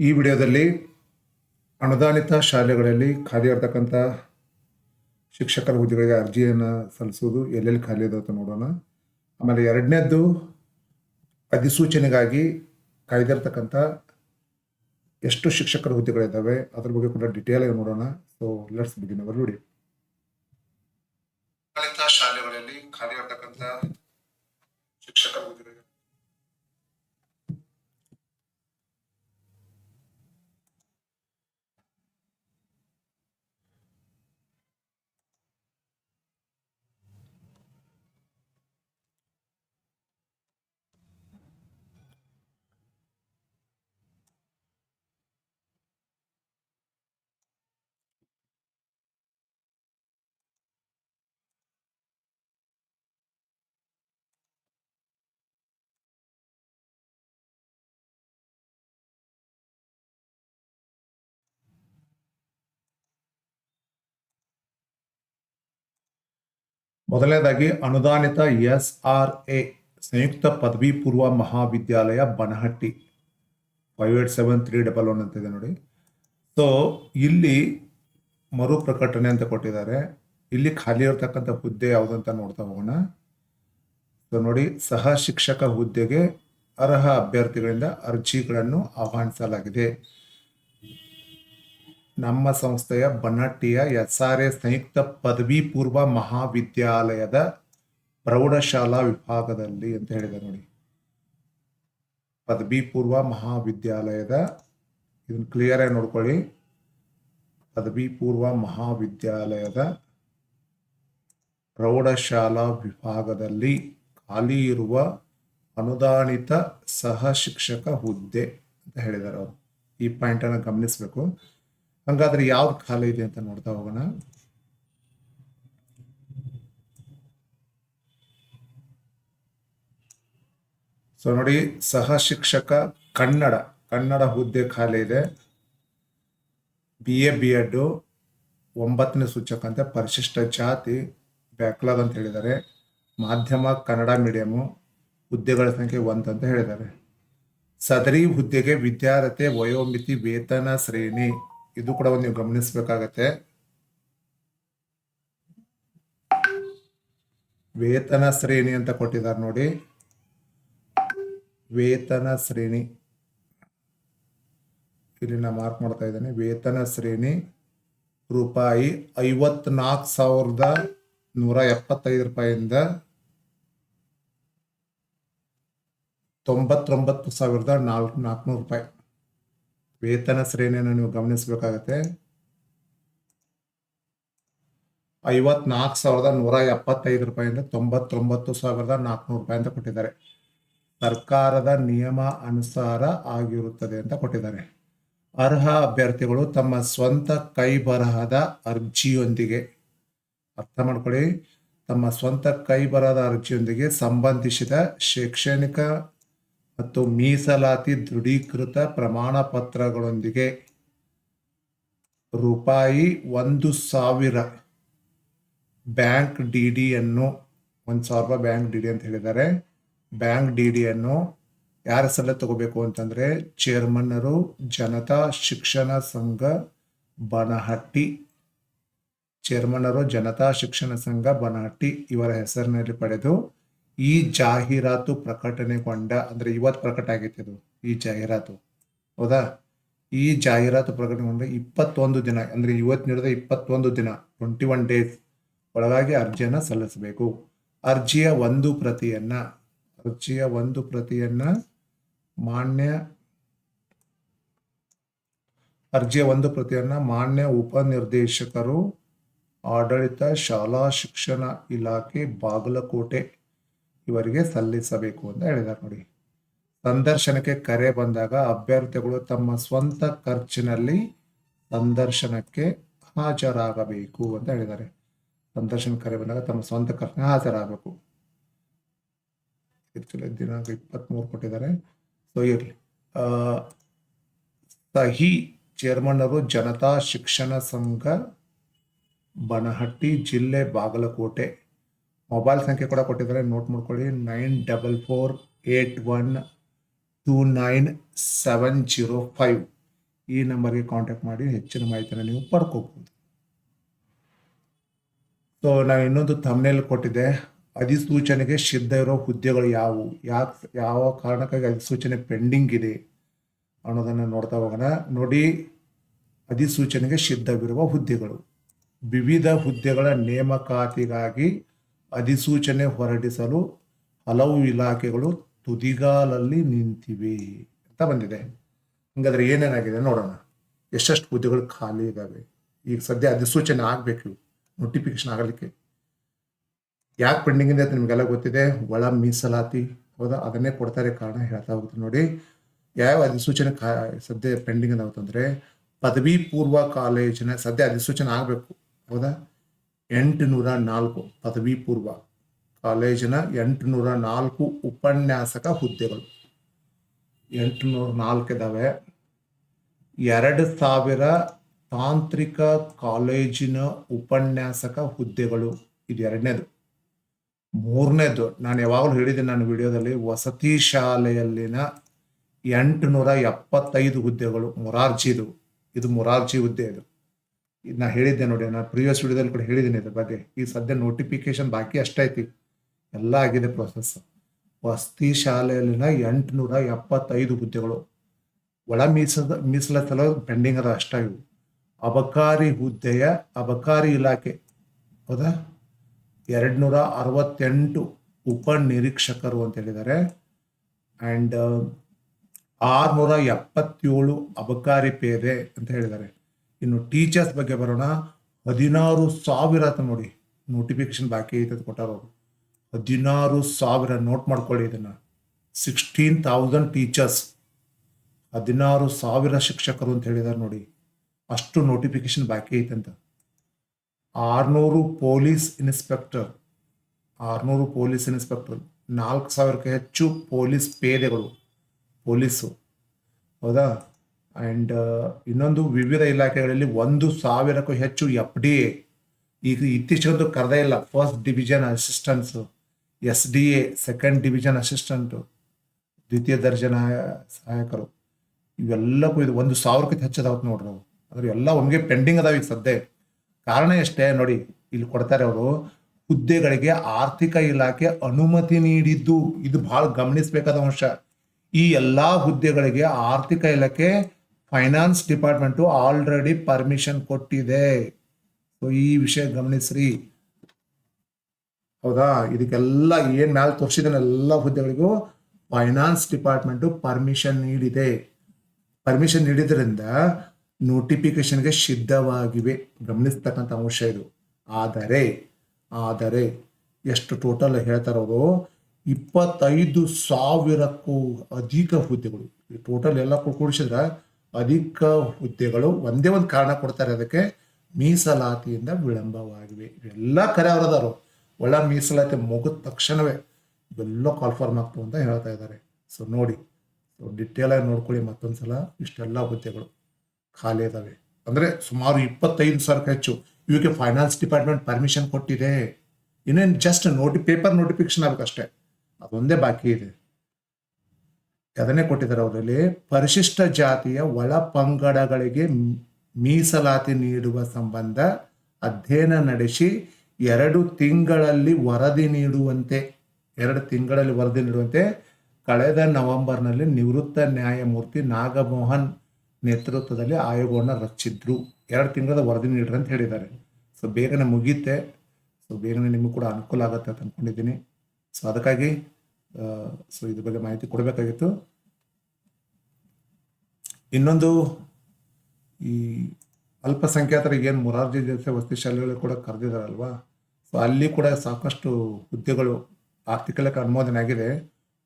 ಈ ವಿಡಿಯೋದಲ್ಲಿ ಅನುದಾನಿತ ಶಾಲೆಗಳಲ್ಲಿ ಖಾಲಿ ಇರತಕ್ಕಂಥ ಶಿಕ್ಷಕರ ಹುದ್ದೆಗಳಿಗೆ ಅರ್ಜಿಯನ್ನು ಸಲ್ಲಿಸೋದು ಎಲ್ಲೆಲ್ಲಿ ಖಾಲಿ ಇದೆ ಅಂತ ನೋಡೋಣ. ಆಮೇಲೆ ಎರಡನೇದ್ದು ಅಧಿಸೂಚನೆಗಾಗಿ ಕಾಯ್ದಿರ್ತಕ್ಕಂಥ ಎಷ್ಟು ಶಿಕ್ಷಕರ ಹುದ್ದೆಗಳಿದ್ದಾವೆ, ಅದ್ರ ಬಗ್ಗೆ ಕೂಡ ಡಿಟೇಲ್ ಆಗಿ ನೋಡೋಣ. ಸೊ ಲೆಟ್ಸ್ ಬಿಗಿನ್ ಅವರ್ ಅನುದಾನಿತ ಶಾಲೆಗಳಲ್ಲಿ ಖಾಲಿ ಇರತಕ್ಕಂಥ ಶಿಕ್ಷಕರ ಹುದ್ದೆಗಳಿಗೆ ಮೊದಲನೇದಾಗಿ ಅನುದಾನಿತ ಎಸ್ ಆರ್ ಎ, ಸಂಯುಕ್ತ ಪದವಿ ಪೂರ್ವ ಮಹಾವಿದ್ಯಾಲಯ Banahatti. Five eight seven three double one ಅಂತಿದೆ ನೋಡಿ. ಸೊ ಇಲ್ಲಿ ಮರು ಪ್ರಕಟಣೆ ಅಂತ ಕೊಟ್ಟಿದ್ದಾರೆ. ಇಲ್ಲಿ ಖಾಲಿ ಇರತಕ್ಕಂಥ ಹುದ್ದೆ ಯಾವುದಂತ ನೋಡ್ತಾ ಹೋಗೋಣ. ಸೊ ನೋಡಿ, ಸಹ ಶಿಕ್ಷಕ ಹುದ್ದೆಗೆ ಅರ್ಹ ಅಭ್ಯರ್ಥಿಗಳಿಂದ ಅರ್ಜಿಗಳನ್ನು ಆಹ್ವಾನಿಸಲಾಗಿದೆ. ನಮ್ಮ ಸಂಸ್ಥೆಯ ಬನ್ನಟ್ಟಿಯ ಎಸ್ ಆರ್ ಎ ಸಂಯುಕ್ತ ಪದವಿ ಪೂರ್ವ ಮಹಾವಿದ್ಯಾಲಯದ ಪ್ರೌಢಶಾಲಾ ವಿಭಾಗದಲ್ಲಿ ಅಂತ ಹೇಳಿದೆ ನೋಡಿ. ಪದವಿ ಪೂರ್ವ ಮಹಾವಿದ್ಯಾಲಯದ ಇದನ್ನು ಕ್ಲಿಯರ್ ಆಗಿ ನೋಡ್ಕೊಳ್ಳಿ. ಪದವಿ ಪೂರ್ವ ಮಹಾವಿದ್ಯಾಲಯದ ಪ್ರೌಢಶಾಲಾ ವಿಭಾಗದಲ್ಲಿ ಖಾಲಿ ಇರುವ ಅನುದಾನಿತ ಸಹ ಶಿಕ್ಷಕ ಹುದ್ದೆ ಅಂತ ಹೇಳಿದ್ದಾರೆ ಅವರು. ಈ ಪಾಯಿಂಟನ್ನು ಗಮನಿಸಬೇಕು. ಹಂಗಾದ್ರೆ ಯಾವ್ದು ಖಾಲಿ ಇದೆ ಅಂತ ನೋಡ್ತಾ ಹೋಗೋಣ. ಸೊ ನೋಡಿ, ಸಹ ಶಿಕ್ಷಕ ಕನ್ನಡ ಕನ್ನಡ ಹುದ್ದೆ ಖಾಲಿ ಇದೆ. ಬಿ ಎ ಬಿ ಎಡ್ ಒಂಬತ್ತನೇ ಸೂಚಕ ಅಂತ ಪರಿಶಿಷ್ಟ ಜಾತಿ, ಬ್ಯಾಕ್ಲಾಗ್ ಅಂತ ಹೇಳಿದ್ದಾರೆ. ಮಾಧ್ಯಮ, ಕನ್ನಡ ಮೀಡಿಯಮು ಹುದ್ದೆಗಳ ಸಂಖ್ಯೆ ಒಂದು ಅಂತ ಹೇಳಿದ್ದಾರೆ. ಸದರಿ ಹುದ್ದೆಗೆ ವಿದ್ಯಾರ್ಥಿ ವಯೋಮಿತಿ, ವೇತನ, ಶ್ರೇಣಿ. ಇದು ಕೂಡ ಒಂದು ನೀವು ಗಮನಿಸಬೇಕಾಗತ್ತೆ. ವೇತನ ಶ್ರೇಣಿ ಅಂತ ಕೊಟ್ಟಿದ್ದಾರೆ ನೋಡಿ. ವೇತನ ಶ್ರೇಣಿ. ಇಲ್ಲಿ ನಾ ಮಾರ್ಕ್ ಮಾಡ್ತಾ ಇದ್ದೇನೆ. ವೇತನ ಶ್ರೇಣಿ ರೂಪಾಯಿ ಐವತ್ನಾಲ್ಕು ಸಾವಿರದ ನೂರ ಎಪ್ಪತ್ತೈದು ರೂಪಾಯಿಯಿಂದ ತೊಂಬತ್ತೊಂಬತ್ತು ಸಾವಿರದ ನಾಲ್ಕು ನಾಲ್ಕುನೂರು ರೂಪಾಯಿ. ವೇತನ ಶ್ರೇಣಿಯನ್ನು ನೀವು ಗಮನಿಸಬೇಕಾಗತ್ತೆ. ಐವತ್ನಾಲ್ಕು ಸಾವಿರದ ನೂರ ಎಪ್ಪತ್ತೈದು ರೂಪಾಯಿಂದ ತೊಂಬತ್ತೊಂಬತ್ತು ಸಾವಿರದ ನಾಲ್ಕುನೂರು ರೂಪಾಯಿ ಅಂತ ಕೊಟ್ಟಿದ್ದಾರೆ. ಸರ್ಕಾರದ ನಿಯಮ ಅನುಸಾರ ಆಗಿರುತ್ತದೆ ಅಂತ ಕೊಟ್ಟಿದ್ದಾರೆ. ಅರ್ಹ ಅಭ್ಯರ್ಥಿಗಳು ತಮ್ಮ ಸ್ವಂತ ಕೈ ಬರಹದ ಅರ್ಜಿಯೊಂದಿಗೆ, ಅರ್ಥ ಮಾಡ್ಕೊಳ್ಳಿ, ತಮ್ಮ ಸ್ವಂತ ಕೈ ಬರಹದ ಅರ್ಜಿಯೊಂದಿಗೆ ಸಂಬಂಧಿಸಿದ ಶೈಕ್ಷಣಿಕ ಮತ್ತು ಮೀಸಲಾತಿ ದೃಢೀಕೃತ ಪ್ರಮಾಣ ಪತ್ರಗಳೊಂದಿಗೆ ರೂಪಾಯಿ ಒಂದು ಸಾವಿರ ಬ್ಯಾಂಕ್ ಡಿ ಡಿಯನ್ನು ಒಂದು ಸಾವಿರ ರೂಪಾಯಿ ಬ್ಯಾಂಕ್ ಡಿ ಡಿ ಅಂತ ಹೇಳಿದ್ದಾರೆ. ಬ್ಯಾಂಕ್ ಡಿ ಡಿಯನ್ನು ಯಾರ ಸಲ ತಗೋಬೇಕು ಅಂತಂದ್ರೆ ಚೇರ್ಮನ್ನರು, ಜನತಾ, ಶಿಕ್ಷಣ ಸಂಘ, ಬನಹಟ್ಟಿ, ಚೇರ್ಮನ್ನರು, ಜನತಾ, ಶಿಕ್ಷಣ ಸಂಘ, ಬನಹಟ್ಟಿ ಇವರ ಹೆಸರಿನಲ್ಲಿ ಪಡೆದು ಈ ಜಾಹೀರಾತು ಪ್ರಕಟಣೆಗೊಂಡ ಅಂದ್ರೆ ಇವತ್ತು ಪ್ರಕಟ ಆಗೈತೆ ಅದು, ಈ ಜಾಹೀರಾತು. ಹೌದಾ? ಈ ಜಾಹೀರಾತು ಪ್ರಕಟಣೆಗೊಂಡ ಇಪ್ಪತ್ತೊಂದು ದಿನ, ಅಂದ್ರೆ ಇವತ್ತು ನೀಡಿದ ಇಪ್ಪತ್ತೊಂದು ದಿನ ಟ್ವೆಂಟಿ ಒನ್ ಡೇಸ್ ಒಳಗಾಗಿ ಅರ್ಜಿಯನ್ನ ಸಲ್ಲಿಸಬೇಕು. ಅರ್ಜಿಯ ಒಂದು ಪ್ರತಿಯನ್ನ, ಅರ್ಜಿಯ ಒಂದು ಪ್ರತಿಯನ್ನ ಮಾನ್ಯ, ಅರ್ಜಿಯ ಒಂದು ಪ್ರತಿಯನ್ನ ಮಾನ್ಯ ಉಪನಿರ್ದೇಶಕರು, ಆಡಳಿತ, ಶಾಲಾ ಶಿಕ್ಷಣ ಇಲಾಖೆ, ಬಾಗಲಕೋಟೆ ಇವರಿಗೆ ಸಲ್ಲಿಸಬೇಕು ಅಂತ ಹೇಳಿದ್ದಾರೆ ನೋಡಿ. ಸಂದರ್ಶನಕ್ಕೆ ಕರೆ ಬಂದಾಗ ಅಭ್ಯರ್ಥಿಗಳು ತಮ್ಮ ಸ್ವಂತ ಖರ್ಚಿನಲ್ಲಿ ಸಂದರ್ಶನಕ್ಕೆ ಹಾಜರಾಗಬೇಕು ಅಂತ ಹೇಳಿದ್ದಾರೆ. ಸಂದರ್ಶನ ಕರೆ ಬಂದಾಗ ತಮ್ಮ ಸ್ವಂತ ಖರ್ಚಿನ ಹಾಜರಾಗಬೇಕು. ದಿನಾಂಕ ಇಪ್ಪತ್ತ್ಮೂರು ಕೊಟ್ಟಿದ್ದಾರೆ. ಸೊ ಇರಲಿ. ಸಹಿ ಚೇರ್ಮನ್ನರು ಜನತಾ ಶಿಕ್ಷಣ ಸಂಘ, ಬನಹಟ್ಟಿ ಜಿಲ್ಲೆ ಬಾಗಲಕೋಟೆ ಮೊಬೈಲ್ ಸಂಖ್ಯೆ ಕೂಡ ಕೊಟ್ಟಿದ್ದಾರೆ. ನೋಟ್ ಮಾಡ್ಕೊಳ್ಳಿ. Nine double four eight one two nine seven zero five ಈ ನಂಬರ್ಗೆ ಕಾಂಟ್ಯಾಕ್ಟ್ ಮಾಡಿ ಹೆಚ್ಚಿನ ಮಾಹಿತಿಯನ್ನು ನೀವು ಪಡ್ಕೋಬಹುದು ಸೊ ನಾನು ಇನ್ನೊಂದು ತಮ್ಮನೇಲಿ ಕೊಟ್ಟಿದ್ದೆ. ಅಧಿಸೂಚನೆಗೆ ಸಿದ್ಧ ಇರೋ ಹುದ್ದೆಗಳು ಯಾವುವು ಯಾಕೆ, ಯಾವ ಕಾರಣಕ್ಕಾಗಿ ಅಧಿಸೂಚನೆ ಪೆಂಡಿಂಗ್ ಇದೆ ಅನ್ನೋದನ್ನು ನೋಡ್ತಾ ಹೋಗೋಣ. ನೋಡಿ, ಅಧಿಸೂಚನೆಗೆ ಸಿದ್ಧವಿರುವ ಹುದ್ದೆಗಳು. ವಿವಿಧ ಹುದ್ದೆಗಳ ನೇಮಕಾತಿಗಾಗಿ ಅಧಿಸೂಚನೆ ಹೊರಡಿಸಲು ಹಲವು ಇಲಾಖೆಗಳು ತುದಿಗಾಲಲ್ಲಿ ನಿಂತಿವೆ ಅಂತ ಬಂದಿದೆ. ಹಂಗಾದ್ರೆ ಏನೇನಾಗಿದೆ ನೋಡೋಣ. ಎಷ್ಟೆಷ್ಟು ಹುದ್ದೆಗಳು ಖಾಲಿ ಇದ್ದಾವೆ ಈಗ ಸದ್ಯ ಅಧಿಸೂಚನೆ ಆಗಬೇಕು ನೋಟಿಫಿಕೇಶನ್ ಆಗಲಿಕ್ಕೆ. ಯಾಕೆ ಪೆಂಡಿಂಗ್ ಇದೆ ಅಂತ ನಿಮಗೆಲ್ಲ ಗೊತ್ತಿದೆ. ಒಳ ಮೀಸಲಾತಿ, ಹೌದಾ? ಅದನ್ನೇ ಕೊಡ್ತಾರೆ ಕಾರಣ ಹೇಳ್ತಾ ಹೋಗ್ತೀನಿ ನೋಡಿ. ಯಾವ ಅಧಿಸೂಚನೆ ಕಾ, ಸದ್ಯ ಪೆಂಡಿಂಗ್ ಅದಾವತ್ತಂದ್ರೆ ಪದವಿ ಪೂರ್ವ ಕಾಲೇಜಿನ, ಸದ್ಯ ಅಧಿಸೂಚನೆ ಆಗಬೇಕು, ಹೌದಾ? ಎಂಟುನೂರ ನಾಲ್ಕು ಪದವಿ ಪೂರ್ವ ಕಾಲೇಜಿನ ಎಂಟುನೂರ ನಾಲ್ಕು ಉಪನ್ಯಾಸಕ ಹುದ್ದೆಗಳು. ಎಂಟುನೂರ ನಾಲ್ಕು ಇದಾವೆ ಎರಡು ಸಾವಿರ ತಾಂತ್ರಿಕ ಕಾಲೇಜಿನ ಉಪನ್ಯಾಸಕ ಹುದ್ದೆಗಳು. ಇದು ಎರಡನೇದು. ಮೂರನೇದು. ನಾನು ಯಾವಾಗಲೂ ಹೇಳಿದ್ದೀನಿ ನಾನು ವಿಡಿಯೋದಲ್ಲಿ, ವಸತಿ ಶಾಲೆಯಲ್ಲಿನ ಎಂಟುನೂರ ಎಪ್ಪತ್ತೈದು ಹುದ್ದೆಗಳು ಮೊರಾರ್ಜಿದು ಇದು ಮೊರಾರ್ಜಿ ಹುದ್ದೆ ಇದು. ನಾ ಹೇಳಿದ್ದೆ ನೋಡಿ ನಾನು ಪ್ರಿವಿಯಸ್ ವಿಡಿಯೋದಲ್ಲಿ ಕೂಡ ಹೇಳಿದ್ದೀನಿ ಇದ್ರ ಬಗ್ಗೆ. ಈ ಸದ್ಯ ನೋಟಿಫಿಕೇಶನ್ ಬಾಕಿ ಅಷ್ಟೈತಿ ಎಲ್ಲ ಆಗಿದೆ ಪ್ರೊಸೆಸ್ ವಸತಿ ಶಾಲೆಯಲ್ಲಿನ ಎಂಟುನೂರ ಎಪ್ಪತ್ತೈದು ಹುದ್ದೆಗಳು. ಒಳ ಮೀಸದ ಮೀಸಲಾತಲ್ಲ ಪೆಂಡಿಂಗ್ ಅದ ಅಷ್ಟ ಇವು. ಅಬಕಾರಿ ಹುದ್ದೆಯ ಅಬಕಾರಿ ಇಲಾಖೆ. ಹೌದಾ? ಎರಡು ನೂರ ಅರವತ್ತೆಂಟು ಉಪನಿರೀಕ್ಷಕರು ಅಂತ ಹೇಳಿದ್ದಾರೆ. ಆ್ಯಂಡ್ ಆರುನೂರ ಎಪ್ಪತ್ತೇಳು ಅಬಕಾರಿ ಪೇದೆ ಅಂತ ಹೇಳಿದ್ದಾರೆ. ಇನ್ನು ಟೀಚರ್ಸ್ ಬಗ್ಗೆ ಬರೋಣ. ಹದಿನಾರು ಸಾವಿರ ಅಂತ ನೋಡಿ ನೋಟಿಫಿಕೇಶನ್ ಬಾಕಿ ಐತೆ ಅಂತ ಕೊಟ್ಟಾರ ಅವರು. ಹದಿನಾರು ಸಾವಿರ ನೋಟ್ ಮಾಡ್ಕೊಳ್ಳಿ ಇದನ್ನು. ಸಿಕ್ಸ್ಟೀನ್ ಥೌಸಂಡ್ ಟೀಚರ್ಸ್ ಹದಿನಾರು ಸಾವಿರ ಶಿಕ್ಷಕರು ಅಂತ ಹೇಳಿದ್ದಾರೆ ನೋಡಿ. ಅಷ್ಟು ನೋಟಿಫಿಕೇಶನ್ ಬಾಕಿ ಐತಂತ ಆರ್ನೂರು ಪೊಲೀಸ್ ಇನ್ಸ್ಪೆಕ್ಟರ್ ಆರುನೂರು ಪೊಲೀಸ್ ಇನ್ಸ್ಪೆಕ್ಟರ್ ನಾಲ್ಕು ಸಾವಿರಕ್ಕೆ ಹೆಚ್ಚು ಪೊಲೀಸ್ ಪೇದೆಗಳು. ಪೊಲೀಸು ಹೌದಾ? ಆ್ಯಂಡ್ ಇನ್ನೊಂದು ವಿವಿಧ ಇಲಾಖೆಗಳಲ್ಲಿ ಒಂದು ಸಾವಿರಕ್ಕೂ ಹೆಚ್ಚು ಎಫ್ ಡಿ ಎ ಈಗ ಇತ್ತೀಚೆಗಂತೂ ಕರೆದೇ ಇಲ್ಲ. First division assistants S D A second division assistant ದ್ವಿತೀಯ ದರ್ಜನ ಸಹಾಯಕರು. ಇವೆಲ್ಲಕ್ಕೂ ಇದು ಒಂದು ಸಾವಿರಕ್ಕಿಂತ ಹೆಚ್ಚದಾವ್ ನೋಡ್ರಿ ಅವು ಅದ್ರ ಎಲ್ಲ ಒಮ್ಗೆ ಪೆಂಡಿಂಗ್ ಅದಾವ ಈಗ ಸದ್ಯ. ಕಾರಣ ಎಷ್ಟೇ ನೋಡಿ, ಇಲ್ಲಿ ಕೊಡ್ತಾರೆ ಅವರು, ಹುದ್ದೆಗಳಿಗೆ ಆರ್ಥಿಕ ಇಲಾಖೆ ಅನುಮತಿ ನೀಡಿದ್ದು. ಇದು ಬಹಳ ಗಮನಿಸಬೇಕಾದ ಅಂಶ. ಈ ಎಲ್ಲಾ ಹುದ್ದೆಗಳಿಗೆ ಆರ್ಥಿಕ ಇಲಾಖೆ ಫೈನಾನ್ಸ್ ಡಿಪಾರ್ಟ್ಮೆಂಟು ಆಲ್ರೆಡಿ ಪರ್ಮಿಷನ್ ಕೊಟ್ಟಿದೆ. ಸೊ ಈ ವಿಷಯ ಗಮನಿಸ್ರಿ. ಹೌದಾ? ಇದಕ್ಕೆಲ್ಲ ಏನ್ ಮ್ಯಾಲ ತೋರಿಸಿದ ಎಲ್ಲ ಹುದ್ದೆಗಳಿಗೂ ಫೈನಾನ್ಸ್ ಡಿಪಾರ್ಟ್ಮೆಂಟು ಪರ್ಮಿಷನ್ ನೀಡಿದೆ. ಪರ್ಮಿಷನ್ ನೀಡಿದ್ರಿಂದ ನೋಟಿಫಿಕೇಶನ್ಗೆ ಸಿದ್ಧವಾಗಿವೆ. ಗಮನಿಸ್ತಕ್ಕಂಥ ಅಂಶ ಇದು. ಆದರೆ ಆದರೆ ಎಷ್ಟು ಟೋಟಲ್ ಹೇಳ್ತಾರೆ ಅವರು ಇಪ್ಪತ್ತೈದು ಸಾವಿರಕ್ಕೂ ಅಧಿಕ ಹುದ್ದೆಗಳು. ಟೋಟಲ್ ಎಲ್ಲ ಕೂಡಿಸಿದ್ರೆ ಅಧಿಕ ಹುದ್ದೆಗಳು ಒಂದೇ ಒಂದು ಕಾರಣ ಕೊಡ್ತಾರೆ. ಅದಕ್ಕೆ ಮೀಸಲಾತಿಯಿಂದ ವಿಳಂಬವಾಗಿವೆ. ಎಲ್ಲ ಕರೆ ಅವರದಾರು ಒಳ ಮೀಸಲಾತಿ ಮುಗಿದ ತಕ್ಷಣವೇ ಇವೆಲ್ಲ ಕಾಲ್ಫಾರ್ಮ್ ಆಗ್ತು ಅಂತ ಹೇಳ್ತಾ ಇದ್ದಾರೆ. ಸೊ ನೋಡಿ ಸೊ ಡಿಟೇಲ್ ಆಗಿ ನೋಡ್ಕೊಳ್ಳಿ ಮತ್ತೊಂದ್ಸಲ ಇಷ್ಟೆಲ್ಲ ಹುದ್ದೆಗಳು ಖಾಲಿ ಇದ್ದಾವೆ ಅಂದ್ರೆ ಸುಮಾರು ಇಪ್ಪತ್ತೈದು ಸಾವಿರಕ್ಕೆ ಹೆಚ್ಚು. ಇವಕ್ಕೆ ಫೈನಾನ್ಸ್ ಡಿಪಾರ್ಟ್ಮೆಂಟ್ ಪರ್ಮಿಷನ್ ಕೊಟ್ಟಿದೆ. ಇನ್ನೇನು ಜಸ್ಟ್ ನೋಟಿ ಪೇಪರ್ ನೋಟಿಫಿಕೇಶನ್ ಆಗಬೇಕಷ್ಟೇ. ಅದೊಂದೇ ಬಾಕಿ ಇದೆ. ಅದನ್ನೇ ಕೊಟ್ಟಿದ್ದಾರೆ ಅವರಲ್ಲಿ, ಪರಿಶಿಷ್ಟ ಜಾತಿಯ ಒಳ ಪಂಗಡಗಳಿಗೆ ಮೀಸಲಾತಿ ನೀಡುವ ಸಂಬಂಧ ಅಧ್ಯಯನ ನಡೆಸಿ ಎರಡು ತಿಂಗಳಲ್ಲಿ ವರದಿ ನೀಡುವಂತೆ, ಎರಡು ತಿಂಗಳಲ್ಲಿ ವರದಿ ನೀಡುವಂತೆ ಕಳೆದ ನವೆಂಬರ್ನಲ್ಲಿ ನಿವೃತ್ತ ನ್ಯಾಯಮೂರ್ತಿ ನಾಗಮೋಹನ್ ನೇತೃತ್ವದಲ್ಲಿ ಆಯೋಗವನ್ನು ರಚಿಸಿದ್ರು ಎರಡು ತಿಂಗಳ ವರದಿ ನೀಡ್ರಿ ಅಂತ ಹೇಳಿದ್ದಾರೆ. ಸೊ, ಬೇಗನೆ ಮುಗಿಯುತ್ತೆ. ಸೊ, ಬೇಗನೆ ನಿಮಗೂ ಕೂಡ ಅನುಕೂಲ ಆಗುತ್ತೆ ಅಂತ ಅಂದ್ಕೊಂಡಿದ್ದೀನಿ. ಸೊ, ಅದಕ್ಕಾಗಿ ಸೊ ಇದ್ರ ಬಗ್ಗೆ ಮಾಹಿತಿ ಕೊಡಬೇಕಾಗಿತ್ತು. ಇನ್ನೊಂದು, ಈ ಅಲ್ಪಸಂಖ್ಯಾತರಿಗೆ ಏನು ಮೊರಾರ್ಜಿ ದೇಸಾಯಿ ವಸತಿ ಶಾಲೆಗಳು ಕೂಡ ಕರೆದಿದ್ದಾರಲ್ವಾ ಸೊ ಅಲ್ಲಿ ಕೂಡ ಸಾಕಷ್ಟು ಹುದ್ದೆಗಳು ಆರ್ಥಿಕ ಇಲಾಖೆ ಅನುಮೋದನೆ ಆಗಿದೆ.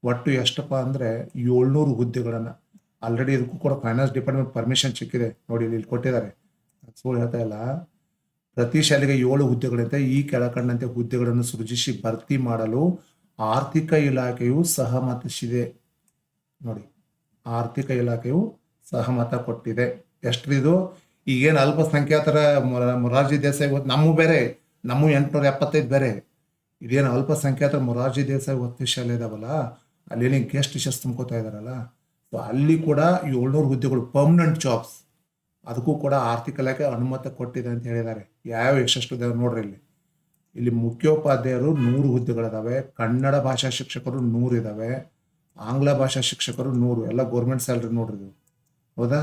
ಒಟ್ಟು ಎಷ್ಟಪ್ಪ ಅಂದರೆ ಏಳ್ನೂರು ಹುದ್ದೆಗಳನ್ನು. ಆಲ್ರೆಡಿ ಇದಕ್ಕೂ ಕೂಡ ಫೈನಾನ್ಸ್ ಡಿಪಾರ್ಟ್ಮೆಂಟ್ ಪರ್ಮಿಷನ್ ಸಿಕ್ಕಿದೆ. ನೋಡಿ ಇಲ್ಲಿ ಕೊಟ್ಟಿದ್ದಾರೆ. ಸೋ ಹೇಳ್ತಾ ಇಲ್ಲ. ಪ್ರತಿ ಶಾಲೆಗೆ ಏಳು ಹುದ್ದೆಗಳಂತೆ ಈ ಕೆಳಕಂಡಂತೆ ಹುದ್ದೆಗಳನ್ನು ಸೃಜಿಸಿ ಭರ್ತಿ ಮಾಡಲು ಆರ್ಥಿಕ ಇಲಾಖೆಯು ಸಹಮತಿಸಿದೆ. ನೋಡಿ, ಆರ್ಥಿಕ ಇಲಾಖೆಯು ಸಹಮತ ಕೊಟ್ಟಿದೆ. ಎಷ್ಟ್ರಿದು? ಈಗೇನು ಅಲ್ಪಸಂಖ್ಯಾತರ ಮೊರ- ಮೊರಾರ್ಜಿ ದೇಸಾಯಿ ನಮ್ಮ ಬೇರೆ, ನಮ್ಮ ಎಂಟುನೂರ ಎಪ್ಪತ್ತೈದು ಬೇರೆ. ಇದೇನು ಅಲ್ಪಸಂಖ್ಯಾತರ ಮೊರಾರ್ಜಿ ದೇಸಾಯಿ ಒತ್ತಿ ಶಾಲೆ ಇದಾವಲ್ಲ? ಅಲ್ಲಿ ಗೆಸ್ಟ್ ಟೀಚರ್ಸ್ ತುಂಬ್ಕೋತಾ ಇದಾರಲ್ಲ? ಸೊ ಅಲ್ಲಿ ಕೂಡ ಏಳ್ನೂರು ಹುದ್ದೆಗಳು ಪರ್ಮನೆಂಟ್ ಜಾಬ್ಸ್ ಅದಕ್ಕೂ ಕೂಡ ಆರ್ಥಿಕ ಇಲಾಖೆ ಅನುಮತಿ ಕೊಟ್ಟಿದೆ ಅಂತ ಹೇಳಿದ್ದಾರೆ. ಯಾವ ಇದಾವೆ ನೋಡ್ರಿ ಇಲ್ಲಿ. ಇಲ್ಲಿ ಮುಖ್ಯೋಪಾಧ್ಯಾಯರು ನೂರು ಹುದ್ದೆಗಳಿದಾವೆ, ಕನ್ನಡ ಭಾಷಾ ಶಿಕ್ಷಕರು ನೂರು ಇದಾವೆ, ಆಂಗ್ಲ ಭಾಷಾ ಶಿಕ್ಷಕರು ನೂರು, ಎಲ್ಲ ಗೌರ್ಮೆಂಟ್ ಸ್ಯಾಲ್ರಿ ನೋಡ್ರಿ ಹೌದಾ?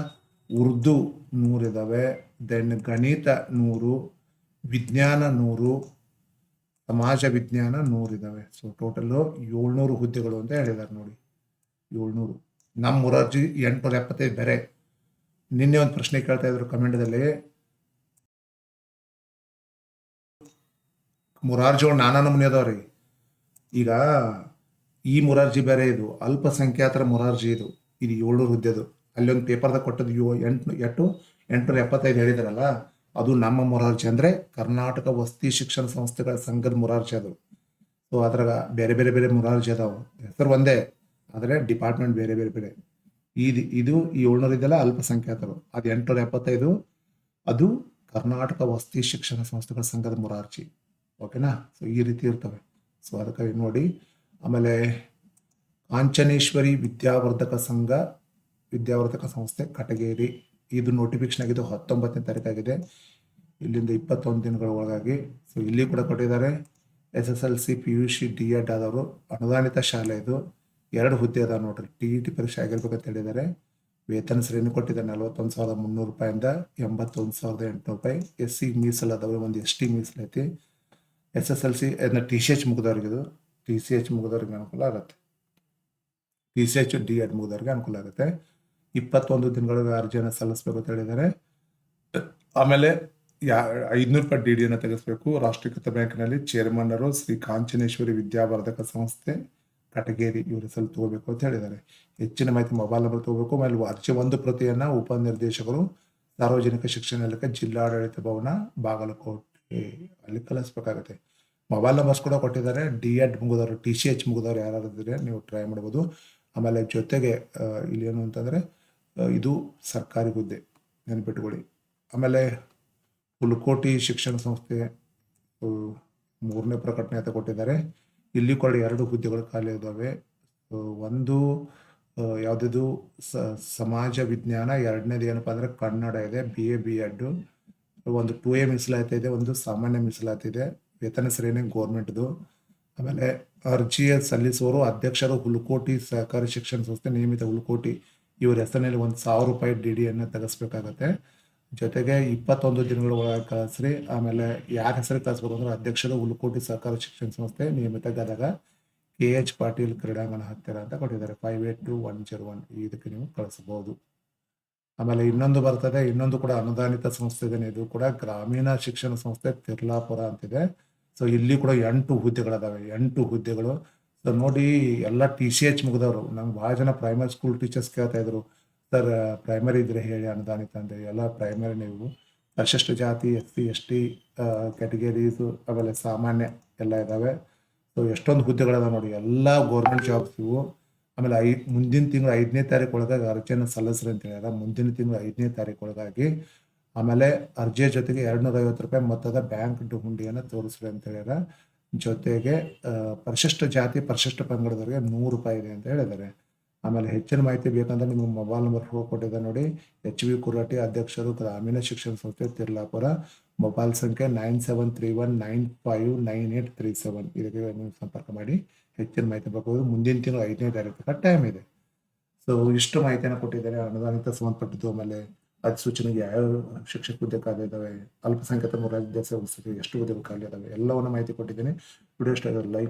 ಉರ್ದು ನೂರು ಇದ್ದಾವೆ ದೆನ್ ಗಣಿತ ನೂರು, ವಿಜ್ಞಾನ ನೂರು, ಸಮಾಜ ವಿಜ್ಞಾನ ನೂರು ಇದಾವೆ. ಸೊ ಟೋಟಲ್ಲು ಏಳ್ನೂರು ಹುದ್ದೆಗಳು ಅಂತ ಹೇಳಿದ್ದಾರೆ ನೋಡಿ. ಏಳ್ನೂರು. ನಮ್ಮ ಮುರಾರ್ಜಿ ಎಂಟುನೂರ ಎಪ್ಪತ್ತೈದು ಬೇರೆ. ನಿನ್ನೆ ಒಂದು ಪ್ರಶ್ನೆ ಕೇಳ್ತಾ ಇದ್ರು ಕಮೆಂಟದಲ್ಲಿ ಮುರಾರ್ಜಿಗಳು ನಾನಾ ನಮೂನಿ ಅದಾವ್ರಿ ಈಗ ಈ ಮುರಾರ್ಜಿ ಬೇರೆ ಇದು, ಅಲ್ಪಸಂಖ್ಯಾತರ ಮುರಾರ್ಜಿ ಇದು ಇದು ಏಳ್ನೂರು ಹುದ್ದೆದು. ಅಲ್ಲಿ ಒಂದು ಪೇಪರ್ದಾಗ ಕೊಟ್ಟದ್ದು ಯೋ ಎಂಟು ಎಟ್ಟು, ಎಂಟುನೂರ ಎಪ್ಪತ್ತೈದು ಹೇಳಿದಾರಲ್ಲ, ಅದು ನಮ್ಮ ಮುರಾರ್ಜಿ ಅಂದರೆ ಕರ್ನಾಟಕ ವಸತಿ ಶಿಕ್ಷಣ ಸಂಸ್ಥೆಗಳ ಸಂಘದ ಮುರಾರ್ಜಿ ಅದು. ಸೊ ಅದ್ರಾಗ ಬೇರೆ ಬೇರೆ ಬೇರೆ ಮುರಾರ್ಜಿ ಅದಾವೆ. ಹೆಸರು ಒಂದೇ, ಆದರೆ ಡಿಪಾರ್ಟ್ಮೆಂಟ್ ಬೇರೆ ಬೇರೆ ಬೇರೆ. ಇದು ಇದು ಏಳ್ನೂರು ಇದೆಲ್ಲ ಅಲ್ಪಸಂಖ್ಯಾತರು. ಅದು ಎಂಟುನೂರ ಎಪ್ಪತ್ತೈದು, ಅದು ಕರ್ನಾಟಕ ವಸತಿ ಶಿಕ್ಷಣ ಸಂಸ್ಥೆಗಳ ಸಂಘದ ಮುರಾರ್ಜಿ. ಓಕೆನಾ? ಸೊ ಈ ರೀತಿ ಇರ್ತವೆ. ಸೊ ಅದಕ್ಕಾಗಿ ನೋಡಿ. ಆಮೇಲೆ ಕಾಂಚನೇಶ್ವರಿ ವಿದ್ಯಾವರ್ಧಕ ಸಂಘ, ವಿದ್ಯಾವರ್ಧಕ ಸಂಸ್ಥೆ, ಕಟಗೇರಿ. ಇದು ನೋಟಿಫಿಕೇಶನ್ ಆಗಿದ್ದು ಹತ್ತೊಂಬತ್ತನೇ ತಾರೀಕಾಗಿದೆ. ಇಲ್ಲಿಂದ ಇಪ್ಪತ್ತೊಂದು ದಿನಗಳ ಒಳಗಾಗಿ. ಸೊ ಇಲ್ಲಿ ಕೂಡ ಕೊಟ್ಟಿದ್ದಾರೆ. S S L C P U C D Ed ಆದವರು. ಅನುದಾನಿತ ಶಾಲೆ ಇದು. ಎರಡು ಹುದ್ದೆ ಅದಾವೆ ನೋಡ್ರಿ. ಟಿ ಇ ಟಿ ಪರೀಕ್ಷೆ ಆಗಿರ್ಬೇಕಂತ ಹೇಳಿದ್ದಾರೆ. ವೇತನ ಶ್ರೇಣಿ ಕೊಟ್ಟಿದ್ದಾರೆ ನಲವತ್ತೊಂದು ಸಾವಿರದ ಮುನ್ನೂರು ರೂಪಾಯಿಂದ ಎಂಬತ್ತೊಂದು ಸಾವಿರದ ಎಂಟುನೂರು ರೂಪಾಯಿ. ಎಸ್ ಸಿ ಮೀಸಲು ಒಂದು S T ಮೀಸಲೈತಿ. S S L C T C H ಮುಗಿದವ್ರಿಗೆ T C H ಮುಗಿದವ್ರಿಗೆ ಅನುಕೂಲ ಆಗುತ್ತೆ. T C H D Ed ಮುಗಿದವ್ರಿಗೆ ಅನುಕೂಲ ಆಗುತ್ತೆ. ಇಪ್ಪತ್ತೊಂದು ದಿನಗಳ ಅರ್ಜಿಯನ್ನು ಸಲ್ಲಿಸಬೇಕು ಅಂತ ಹೇಳಿದ್ದಾರೆ. ಆಮೇಲೆ ಯಾ, ಐದುನೂರು ರೂಪಾಯಿ ಡಿ ಡಿಯನ್ನು ತೆಗೆಸಬೇಕು. ರಾಷ್ಟ್ರೀಕೃತ ಬ್ಯಾಂಕ್ನಲ್ಲಿ ಚೇರ್ಮನ್ನರು ಶ್ರೀ ಕಾಂಚನೇಶ್ವರಿ ವಿದ್ಯಾವರ್ಧಕ ಸಂಸ್ಥೆ ಕಟಗೇರಿ ಇವ್ರ ಹೆಸರು ತಗೋಬೇಕು ಅಂತ ಹೇಳಿದ್ದಾರೆ. ಹೆಚ್ಚಿನ ಮಾಹಿತಿ ಮೊಬೈಲ್ ನಂಬರ್ ತಗೋಬೇಕು. ಆಮೇಲೆ ಅರ್ಜಿ ಒಂದು ಪ್ರತಿಯನ್ನು ಉಪನಿರ್ದೇಶಕರು ಸಾರ್ವಜನಿಕ ಶಿಕ್ಷಣ ಇಲಾಖೆ ಜಿಲ್ಲಾಡಳಿತ ಭವನ, ಬಾಗಲಕೋಟೆ. ಅಲ್ಲಿ ಕಲಿಸ್ಬೇಕಾಗತ್ತೆ. ಮೊಬೈಲ್ ನಂಬರ್ಸ್ ಕೂಡ ಕೊಟ್ಟಿದ್ದಾರೆ. ಡಿ ಎಡ್ ಮುಗಿದವರು ಟಿ ಸಿ ಎಚ್ ಮುಗಿದವರು ಯಾರು ಇದ್ರೆ ನೀವು ಟ್ರೈ ಮಾಡ್ಬೋದು. ಆಮೇಲೆ ಜೊತೆಗೆ ಇಲ್ಲಿ ಏನು ಅಂತಂದರೆ ಇದು ಸರ್ಕಾರಿ ಹುದ್ದೆ, ನೆನಪಿಟ್ಕೊಳ್ಳಿ. ಆಮೇಲೆ ಹುಲಕೋಟಿ ಶಿಕ್ಷಣ ಸಂಸ್ಥೆ ಮೂರನೇ ಪ್ರಕಟಣೆ ಅಂತ ಕೊಟ್ಟಿದ್ದಾರೆ. ಇಲ್ಲಿ ಕೂಡ ಎರಡು ಹುದ್ದೆಗಳು ಖಾಲಿ ಇದ್ದಾವೆ. ಒಂದು ಯಾವುದಿದು ಸಮಾಜ ವಿಜ್ಞಾನ, ಎರಡನೇದು ಏನಪ್ಪ ಅಂದರೆ ಕನ್ನಡ ಇದೆ ಬಿ ಎ ಬಿ ಎಡ್ ಒಂದು ಟು ಎ ಮೀಸಲಾತಿ ಇದೆ ಒಂದು ಸಾಮಾನ್ಯ ಮೀಸಲಾತಿ ಇದೆ ವೇತನ ಶ್ರೇಣಿ ಗೌರ್ಮೆಂಟ್ದು. ಆಮೇಲೆ ಅರ್ಜಿ ಸಲ್ಲಿಸುವವರು ಅಧ್ಯಕ್ಷರು, ಹುಲಕೋಟಿ ಸಹಕಾರಿ ಶಿಕ್ಷಣ ಸಂಸ್ಥೆ ನಿಯಮಿತ ಹುಲ್ಕೋಟಿ. ಇವ್ರ ಹೆಸರಿನಲ್ಲಿ ಒಂದು ಸಾವಿರ ರೂಪಾಯಿ ಡಿ ಡಿಯನ್ನು ತೆಗೆಸ್ಬೇಕಾಗತ್ತೆ. ಜೊತೆಗೆ ಇಪ್ಪತ್ತೊಂದು ದಿನಗಳ ಒಳಗೆ ಕಳಿಸ್ರಿ. ಆಮೇಲೆ ಯಾರ ಹೆಸರು ಕಳಿಸ್ಬೇಕು ಅಂದ್ರೆ ಅಧ್ಯಕ್ಷರು, ಹುಲ್ಕೋಟಿ ಸಹಕಾರಿ ಶಿಕ್ಷಣ ಸಂಸ್ಥೆ ನಿಯಮಿತ ಗದಗ ಕೆ ಎಚ್ ಪಾಟೀಲ್ ಕ್ರೀಡಾಂಗಣ ಹತ್ತಿರ ಅಂತ ಕೊಟ್ಟಿದ್ದಾರೆ. Five eight two one zero one ಇದಕ್ಕೆ ನೀವು ಕಳಿಸ್ಬೋದು. ಆಮೇಲೆ ಇನ್ನೊಂದು ಬರ್ತದೆ, ಇನ್ನೊಂದು ಕೂಡ ಅನುದಾನಿತ ಸಂಸ್ಥೆ ಇದೆ, ಇದು ಕೂಡ ಗ್ರಾಮೀಣ ಶಿಕ್ಷಣ ಸಂಸ್ಥೆ ತಿರ್ಲಾಪುರ ಅಂತಿದೆ. ಸೊ ಇಲ್ಲಿ ಕೂಡ ಎಂಟು ಹುದ್ದೆಗಳಿದಾವೆ, ಎಂಟು ಹುದ್ದೆಗಳು. ಸೊ ನೋಡಿ ಎಲ್ಲ ಟಿ ಸಿ ಎಚ್ ಮುಗಿದವರು. ನಂಗೆ ಭಾಳ ಜನ ಪ್ರೈಮರಿ ಸ್ಕೂಲ್ ಟೀಚರ್ಸ್ ಕೇಳ್ತಾ ಇದ್ರು. ಸರ್ ಪ್ರೈಮರಿ ಇದ್ರೆ ಹೇಳಿ ಅನುದಾನಿತ ಅಂತ ಎಲ್ಲ ಪ್ರೈಮರಿ ನೀವು ಪರಿಶಿಷ್ಟ ಜಾತಿ, S C, S T categories ಆಮೇಲೆ ಸಾಮಾನ್ಯ ಎಲ್ಲ ಇದ್ದಾವೆ ಸೊ ಎಷ್ಟೊಂದು ಹುದ್ದೆಗಳಿದಾವೆ ನೋಡಿ. ಎಲ್ಲ ಗೌರ್ಮೆಂಟ್ ಜಾಬ್ಸ್ ಇವು. ಆಮೇಲೆ ಐ, ಮುಂದಿನ ತಿಂಗಳು ಐದನೇ ತಾರೀಕು ಒಳಗಾಗಿ ಅರ್ಜಿಯನ್ನು ಸಲ್ಲಿಸ್ರಿ ಅಂತ ಹೇಳ್ಯಾರ. ಮುಂದಿನ ತಿಂಗಳು ಐದನೇ ತಾರೀಕು ಒಳಗಾಗಿ ಆಮೇಲೆ ಅರ್ಜಿಯ ಜೊತೆಗೆ ಎರಡ್ನೂರ ಐವತ್ತು ರೂಪಾಯಿ ಮೊತ್ತದ ಬ್ಯಾಂಕ್ ಹುಂಡಿಯನ್ನು ತೋರಿಸ್ರಿ ಅಂತ ಹೇಳಿದ ಜೊತೆಗೆ ಪರಿಶಿಷ್ಟ ಜಾತಿ, ಪರಿಶಿಷ್ಟ ಪಂಗಡದವರಿಗೆ ನೂರು ರೂಪಾಯಿ ಇದೆ ಅಂತ ಹೇಳಿದ್ದಾರೆ. ಆಮೇಲೆ ಹೆಚ್ಚಿನ ಮಾಹಿತಿ ಬೇಕಂದ್ರೆ ನಿಮ್ಮ ಮೊಬೈಲ್ ನಂಬರ್ ಕೊಟ್ಟಿದೆ ನೋಡಿ. ಎಚ್ ವಿ ಕುರಾಟಿ ಅಧ್ಯಕ್ಷರು ಗ್ರಾಮೀಣ ಶಿಕ್ಷಣ ಸಂಸ್ಥೆ ತಿರ್ಲಾಪುರ. ಮೊಬೈಲ್ ಸಂಖ್ಯೆ nine seven three one nine five nine eight three seven. ಇದಕ್ಕೆ ಸಂಪರ್ಕ ಮಾಡಿ. ಹೆಚ್ಚಿನ ಮಾಹಿತಿ ಬೇಕಾಗುವುದು ಮುಂದಿನ ತಿಂಗಳು ಐದನೇ ತಾರೀಕು ಟೈಮ್ ಇದೆ. ಸೊ ಇಷ್ಟು ಮಾಹಿತಿಯನ್ನು ಕೊಟ್ಟಿದ್ದಾರೆ. ಅನುದಾನಕ್ಕೆ ಸಂಬಂಧಪಟ್ಟಿದ್ದು ಆಮೇಲೆ ಅಧಿಸೂಚನೆಗೆ ಯಾವ ಶಿಕ್ಷಕ ಹುದ್ದೆ ಖಾಲಿ ಇದಾವೆ, ಅಲ್ಪಸಂಖ್ಯಾತ ಮೂರಾಜ್ಯ ಎಷ್ಟು ಹುದ್ದೆ ಖಾಲಿ ಇದಾವೆ, ಎಲ್ಲವನ್ನು ಮಾಹಿತಿ ಕೊಟ್ಟಿದ್ದೀನಿ. ವಿಡಿಯೋ ಇಷ್ಟ ಲೈಕ್